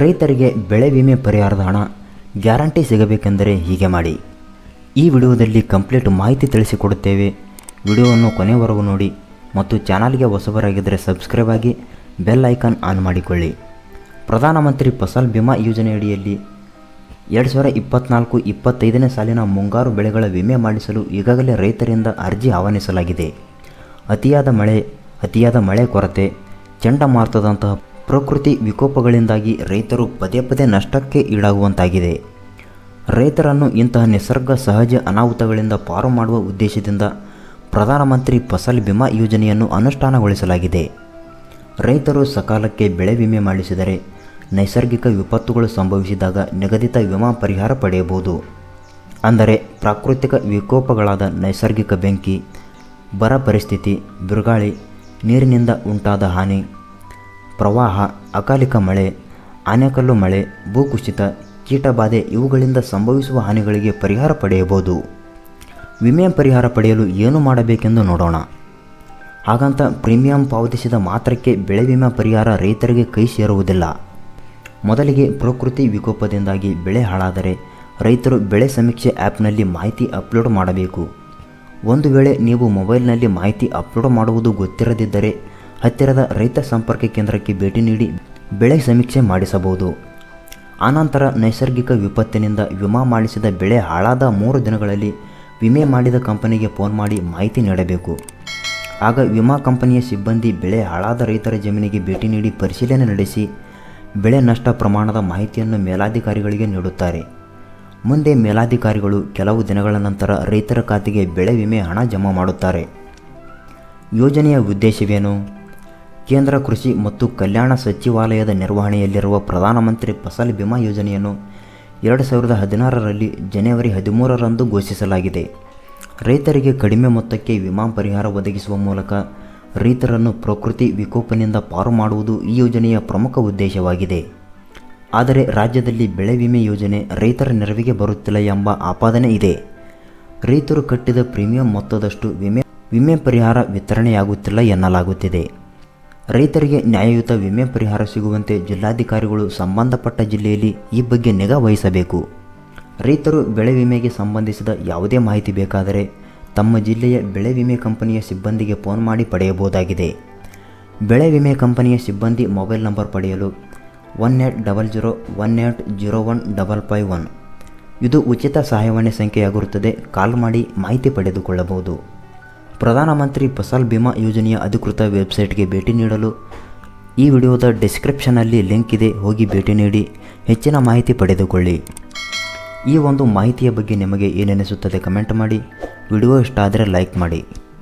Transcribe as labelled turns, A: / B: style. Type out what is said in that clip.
A: ರೈತರಿಗೆ ಬೆಳೆ ವಿಮೆ ಪರಿಹಾರದ ಹಣ ಗ್ಯಾರಂಟಿ ಸಿಗಬೇಕೆಂದರೆ ಹೀಗೆ ಮಾಡಿ. ಈ ವಿಡಿಯೋದಲ್ಲಿ ಕಂಪ್ಲೀಟ್ ಮಾಹಿತಿ ತಿಳಿಸಿಕೊಡುತ್ತೇವೆ. ವಿಡಿಯೋವನ್ನು ಕೊನೆವರೆಗೂ ನೋಡಿ ಮತ್ತು ಚಾನಲ್ಗೆ ಹೊಸಬರಾಗಿದ್ದರೆ ಸಬ್ಸ್ಕ್ರೈಬ್ ಆಗಿ ಬೆಲ್ ಐಕಾನ್ ಆನ್ ಮಾಡಿಕೊಳ್ಳಿ. ಪ್ರಧಾನಮಂತ್ರಿ ಫಸಲ್ ಬಿಮಾ ಯೋಜನೆಯಡಿಯಲ್ಲಿ ಎರಡು ಸಾವಿರ ಇಪ್ಪತ್ನಾಲ್ಕು ಇಪ್ಪತ್ತೈದನೇ ಸಾಲಿನ ಮುಂಗಾರು ಬೆಳೆಗಳ ವಿಮೆ ಮಾಡಿಸಲು ಈಗಾಗಲೇ ರೈತರಿಂದ ಅರ್ಜಿ ಆಹ್ವಾನಿಸಲಾಗಿದೆ. ಅತಿಯಾದ ಮಳೆ ಅತಿಯಾದ ಮಳೆ ಕೊರತೆ, ಚಂಡಮಾರುತದಂತಹ ಪ್ರಕೃತಿ ವಿಕೋಪಗಳಿಂದಾಗಿ ರೈತರು ಪದೇ ಪದೇ ನಷ್ಟಕ್ಕೆ ಈಡಾಗುವಂತಾಗಿದೆ. ರೈತರನ್ನು ಇಂತಹ ನಿಸರ್ಗ ಸಹಜ ಅನಾಹುತಗಳಿಂದ ಪಾರು ಮಾಡುವ ಉದ್ದೇಶದಿಂದ ಪ್ರಧಾನಮಂತ್ರಿ ಫಸಲ್ ಬಿಮಾ ಯೋಜನೆಯನ್ನು ಅನುಷ್ಠಾನಗೊಳಿಸಲಾಗಿದೆ. ರೈತರು ಸಕಾಲಕ್ಕೆ ಬೆಳೆ ವಿಮೆ ಮಾಡಿಸಿದರೆ ನೈಸರ್ಗಿಕ ವಿಪತ್ತುಗಳು ಸಂಭವಿಸಿದಾಗ ನಿಗದಿತ ವಿಮಾ ಪರಿಹಾರ ಪಡೆಯಬಹುದು. ಅಂದರೆ ಪ್ರಾಕೃತಿಕ ವಿಕೋಪಗಳಾದ ನೈಸರ್ಗಿಕ ಬೆಂಕಿ, ಬರ ಪರಿಸ್ಥಿತಿ, ಬಿರುಗಾಳಿ, ನೀರಿನಿಂದ ಉಂಟಾದ ಹಾನಿ ಪ್ರವಾಹ, ಅಕಾಲಿಕ ಮಳೆ, ಆನೆಕಲ್ಲು ಮಳೆ, ಭೂಕುಸಿತ, ಕೀಟಬಾಧೆ ಇವುಗಳಿಂದ ಸಂಭವಿಸುವ ಹಾನಿಗಳಿಗೆ ಪರಿಹಾರ ಪಡೆಯಬಹುದು. ವಿಮೆ ಪರಿಹಾರ ಪಡೆಯಲು ಏನು ಮಾಡಬೇಕೆಂದು ನೋಡೋಣ. ಹಾಗಂತ ಪ್ರೀಮಿಯಂ ಪಾವತಿಸಿದ ಮಾತ್ರಕ್ಕೆ ಬೆಳೆ ವಿಮೆ ಪರಿಹಾರ ರೈತರಿಗೆ ಕೈ ಸೇರುವುದಿಲ್ಲ. ಮೊದಲಿಗೆ ಪ್ರಕೃತಿ ವಿಕೋಪದಿಂದಾಗಿ ಬೆಳೆ ಹಾಳಾದರೆ ರೈತರು ಬೆಳೆ ಸಮೀಕ್ಷೆ ಆ್ಯಪ್ನಲ್ಲಿ ಮಾಹಿತಿ ಅಪ್ಲೋಡ್ ಮಾಡಬೇಕು. ಒಂದು ವೇಳೆ ನೀವು ಮೊಬೈಲ್ನಲ್ಲಿ ಮಾಹಿತಿ ಅಪ್ಲೋಡ್ ಮಾಡುವುದು ಗೊತ್ತಿರದಿದ್ದರೆ ಹತ್ತಿರದ ರೈತ ಸಂಪರ್ಕ ಕೇಂದ್ರಕ್ಕೆ ಭೇಟಿ ನೀಡಿ ಬೆಳೆ ಸಮೀಕ್ಷೆ ಮಾಡಿಸಬಹುದು. ಆನಂತರ ನೈಸರ್ಗಿಕ ವಿಪತ್ತಿನಿಂದ ವಿಮಾ ಮಾಡಿಸಿದ ಬೆಳೆ ಹಾಳಾದ ಮೂರು ದಿನಗಳಲ್ಲಿ ವಿಮೆ ಮಾಡಿದ ಕಂಪನಿಗೆ ಫೋನ್ ಮಾಡಿ ಮಾಹಿತಿ ನೀಡಬೇಕು. ಆಗ ವಿಮಾ ಕಂಪನಿಯ ಸಿಬ್ಬಂದಿ ಬೆಳೆ ಹಾಳಾದ ರೈತರ ಜಮೀನಿಗೆ ಭೇಟಿ ನೀಡಿ ಪರಿಶೀಲನೆ ನಡೆಸಿ ಬೆಳೆ ನಷ್ಟ ಪ್ರಮಾಣದ ಮಾಹಿತಿಯನ್ನು ಮೇಲಾಧಿಕಾರಿಗಳಿಗೆ ನೀಡುತ್ತಾರೆ. ಮುಂದೆ ಮೇಲಾಧಿಕಾರಿಗಳು ಕೆಲವು ದಿನಗಳ ನಂತರ ರೈತರ ಖಾತೆಗೆ ಬೆಳೆ ವಿಮೆ ಹಣ ಜಮಾ ಮಾಡುತ್ತಾರೆ. ಯೋಜನೆಯ ಉದ್ದೇಶವೇನು? ಕೇಂದ್ರ ಕೃಷಿ ಮತ್ತು ಕಲ್ಯಾಣ ಸಚಿವಾಲಯದ ನಿರ್ವಹಣೆಯಲ್ಲಿರುವ ಪ್ರಧಾನಮಂತ್ರಿ ಫಸಲ್ ಬಿಮಾ ಯೋಜನೆಯನ್ನು ಎರಡು ಸಾವಿರದ ಹದಿನಾರರಲ್ಲಿ ಜನವರಿ ಹದಿಮೂರರಂದು ಘೋಷಿಸಲಾಗಿದೆ. ರೈತರಿಗೆ ಕಡಿಮೆ ಮೊತ್ತಕ್ಕೆ ವಿಮಾ ಪರಿಹಾರ ಒದಗಿಸುವ ಮೂಲಕ ರೈತರನ್ನು ಪ್ರಕೃತಿ ವಿಕೋಪನಿಂದ ಪಾರು ಮಾಡುವುದು ಈ ಯೋಜನೆಯ ಪ್ರಮುಖ ಉದ್ದೇಶವಾಗಿದೆ. ಆದರೆ ರಾಜ್ಯದಲ್ಲಿ ಬೆಳೆ ವಿಮೆ ಯೋಜನೆ ರೈತರ ನೆರವಿಗೆ ಬರುತ್ತಿಲ್ಲ ಎಂಬ ಆಪಾದನೆ ಇದೆ. ರೈತರು ಕಟ್ಟಿದ ಪ್ರೀಮಿಯಂ ಮೊತ್ತದಷ್ಟು ವಿಮೆ ವಿಮೆ ಪರಿಹಾರ ವಿತರಣೆಯಾಗುತ್ತಿಲ್ಲ ಎನ್ನಲಾಗುತ್ತಿದೆ. ರೈತರಿಗೆ ನ್ಯಾಯಯುತ ವಿಮೆ ಪರಿಹಾರ ಸಿಗುವಂತೆ ಜಿಲ್ಲಾಧಿಕಾರಿಗಳು ಸಂಬಂಧಪಟ್ಟ ಜಿಲ್ಲೆಯಲ್ಲಿ ಈ ಬಗ್ಗೆ ನಿಗಾ ವಹಿಸಬೇಕು. ರೈತರು ಬೆಳೆ ವಿಮೆಗೆ ಸಂಬಂಧಿಸಿದ ಯಾವುದೇ ಮಾಹಿತಿ ಬೇಕಾದರೆ ತಮ್ಮ ಜಿಲ್ಲೆಯ ಬೆಳೆ ವಿಮೆ ಕಂಪನಿಯ ಸಿಬ್ಬಂದಿಗೆ ಫೋನ್ ಮಾಡಿ ಪಡೆಯಬಹುದಾಗಿದೆ. ಬೆಳೆ ವಿಮೆ ಕಂಪನಿಯ ಸಿಬ್ಬಂದಿ ಮೊಬೈಲ್ ನಂಬರ್ ಪಡೆಯಲು one eight double zero one eight zero one double five one. ಇದು ಉಚಿತ ಸಹಾಯವಾಣಿ ಸಂಖ್ಯೆಯಾಗಿರುತ್ತದೆ. ಕಾಲ್ ಮಾಡಿ ಮಾಹಿತಿ ಪಡೆದುಕೊಳ್ಳಬಹುದು. ಪ್ರಧಾನಮಂತ್ರಿ ಫಸಲ್ ಬಿಮಾ ಯೋಜನೆಯ ಅಧಿಕೃತ ವೆಬ್ಸೈಟ್ಗೆ ಭೇಟಿ ನೀಡಲು ಈ ವಿಡಿಯೋದ ಡಿಸ್ಕ್ರಿಪ್ಷನಲ್ಲಿ ಲಿಂಕ್ ಇದೆ, ಹೋಗಿ ಭೇಟಿ ನೀಡಿ, ಹೆಚ್ಚಿನ ಮಾಹಿತಿ ಪಡೆದುಕೊಳ್ಳಿ. ಈ ಒಂದು ಮಾಹಿತಿಯ ಬಗ್ಗೆ ನಿಮಗೆ ಏನೆನಿಸುತ್ತದೆ ಕಮೆಂಟ್ ಮಾಡಿ, ವಿಡಿಯೋ ಇಷ್ಟ ಆದರೆ ಲೈಕ್ ಮಾಡಿ.